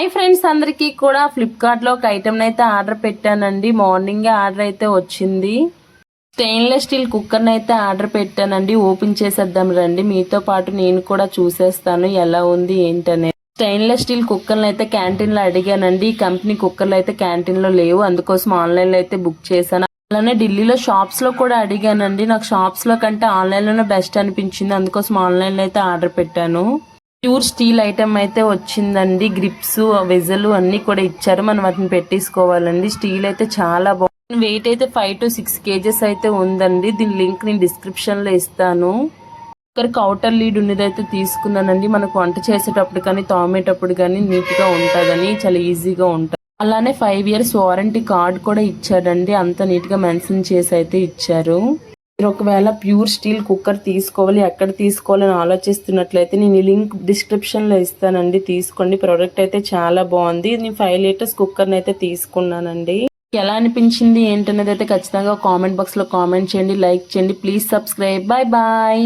Hi friends అందరికీ కూడా ఫ్లిప్కార్ట్లో ఒక ఐటెం అయితే ఆర్డర్ పెట్టానండి. మార్నింగే ఆర్డర్ అయితే వచ్చింది. స్టెయిన్లెస్ స్టీల్ కుక్కర్ని అయితే ఆర్డర్ పెట్టానండి. ఓపెన్ చేసేద్దాం రండి. మీతో పాటు నేను కూడా చూసేస్తాను ఎలా ఉంది ఏంటనే స్టెయిన్లెస్ స్టీల్ కుక్కర్లు అయితే క్యాంటీన్లో అడిగానండి. ఈ కంపెనీ కుక్కర్లు అయితే క్యాంటీన్లో లేవు. అందుకోసం ఆన్లైన్లో అయితే బుక్ చేశాను. అలానే ఢిల్లీలో షాప్స్లో కూడా అడిగానండి. నాకు షాప్స్లో కంటే ఆన్లైన్లోనే బెస్ట్ అనిపించింది. అందుకోసం ఆన్లైన్లో అయితే ఆర్డర్ పెట్టాను. ప్యూర్ స్టీల్ ఐటమ్ అయితే వచ్చిందండి. గ్రిప్స్ వెజలు అన్నీ కూడా ఇచ్చారు. మనం వాటిని పెట్టేసుకోవాలండి. స్టీల్ అయితే చాలా బాగుంది వెయిట్ అయితే ఫైవ్ టు సిక్స్ కేజెస్ అయితే ఉందండి. దీని లింక్ నేను డిస్క్రిప్షన్లో ఇస్తాను. ఒకరికి అవుటర్ లీడ్ ఉన్నదైతే తీసుకున్నానండి. మనకు వంట చేసేటప్పుడు కానీ తోమేటప్పుడు కానీ నీట్గా ఉంటుందని చాలా ఈజీగా ఉంటుంది అలానే ఫైవ్ ఇయర్స్ వారంటీ కార్డ్ కూడా ఇచ్చాడండి. అంత నీట్గా మెన్షన్ చేసి అయితే ఇచ్చారు. మీరు ఒకవేళ ప్యూర్ స్టీల్ కుక్కర్ తీసుకోవాలి ఎక్కడ తీసుకోవాలని ఆలోచిస్తున్నట్లయితే నేను ఈ లింక్ డిస్క్రిప్షన్లో ఇస్తానండి. తీసుకోండి. ప్రోడక్ట్ అయితే చాలా బాగుంది. నేను ఫైవ్ లీటర్స్ కుక్కర్ని అయితే తీసుకున్నానండి. ఎలా అనిపించింది ఏంటనేది అయితే ఖచ్చితంగా కామెంట్ బాక్స్లో కామెంట్ చేయండి లైక్ చేయండి. Please subscribe. Bye bye